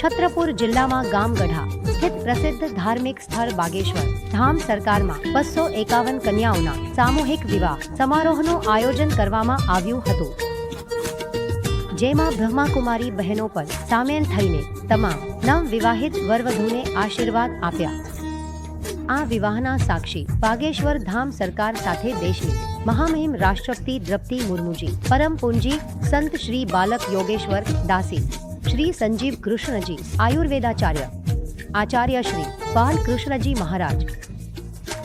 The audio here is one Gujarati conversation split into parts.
છત્રપુર જિલ્લામાં ગામગઢા સ્થિત પ્રસિદ્ધ ધાર્મિક સ્થળ બાગેશ્વર ધામ સરકારમાં બસો એકાવન કન્યાઓના સામૂહિક વિવાહ સમારોહનું આયોજન કરવામાં આવ્યું હતું. જેમાં બ્રહ્માકુમારી બહેનો પર સામેલ થઈને તમામ નવવિવાહિત વરવધુને આશીર્વાદ આપ્યા. આ વિવાહના સાક્ષી બાગેશ્વર ધામ સરકાર સાથે દેશની મહામહિમ રાષ્ટ્રપતિ દ્રૌપદી મુર્મુજી, પરમ પૂંજી સંત શ્રી બાલક યોગેશ્વર દાસી શ્રી સંજીવ કૃષ્ણજી, આયુર્વેદાચાર્ય. આચાર્ય શ્રી બાલકૃષ્ણજી મહારાજ.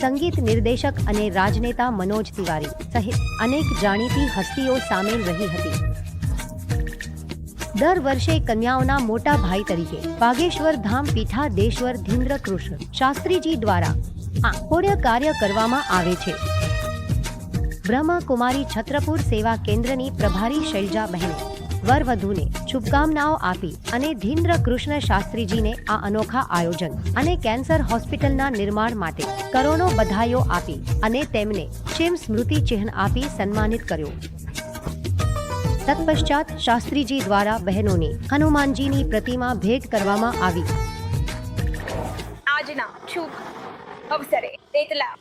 સંગીત નિર્દેશક અને રાજનેતા મનોજ તિવારી સહિત અનેક જાણીતી હસ્તીઓ સામેલ રહી હતી. દર વર્ષે કન્યાઓના મોટા ભાઈ તરીકે બાગેશ્વર ધામ પીઠાદેશ્વર ધીન્દ્ર કૃષ્ણ શાસ્ત્રીજી દ્વારા આ કાર્ય કરવામાં આવે છે. બ્રહ્મકુમારી છત્રપુર સેવા કેન્દ્રની પ્રભારી શૈલજા બહેને વરવધુને શુભકામનાઓ આપી અને ધીન્દ્ર કૃષ્ણ શાસ્ત્રીજીને આ અનોખા આયોજન અને કેન્સર હોસ્પિટલના નિર્માણ માટે કરોડો બધાઈઓ આપી અને તેમને શિવ સ્મૃતિ ચિહ્ન આપી સન્માનિત કર્યો. તત્પશ્ચાત શાસ્ત્રીજી દ્વારા બહેનોને હનુમાનજીની પ્રતિમા ભેટ કરવામાં આવી. આજના શુભ અવસરે તેતલા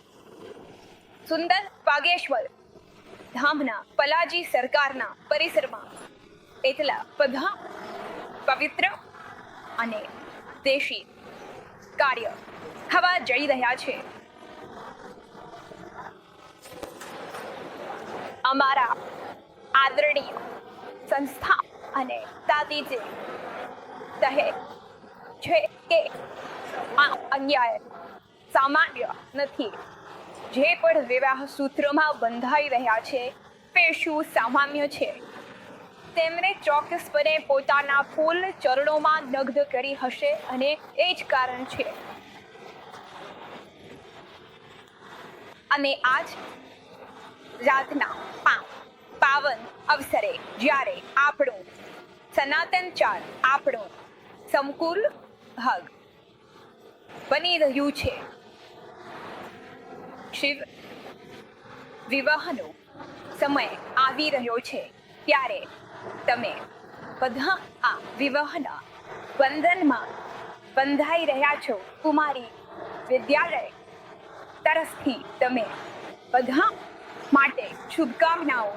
સુંદર બાગેશ્વર ધામના પલાજી સરકારના પરિસરમાં તેતલા બધા પવિત્ર અને દેશી કાર્ય થવા જઈ રહ્યા છે. અમારા આદરણીય સંસ્થા અને દાદીજી કહે છે કે આ અન્યાય સામાન્ય નથી. જે પણ વિવાહ સૂત્રમાં બંધાઈ રહ્યા છે, તે શું સામાન્ય છે? તેમણે ચોક્કસપણે પોતાના ફૂલ ચરણોમાં નગ્ન કરી હશે અને એ જ કારણ છે. અને આજ રાતના પા, પાવન અવસરે જ્યારે આપણું સનાતન ચાર આપણું સંકુલ ભાગ બની રહ્યું છે. શિવ વિવાહનો સમય આવી રહ્યો છે. ત્યારે તમે બધા આ વિવાહના બંધનમાં બંધાઈ રહ્યા છો. કુમારી વિદ્યાલય તરફથી તમે બધા માટે શુભકામનાઓ.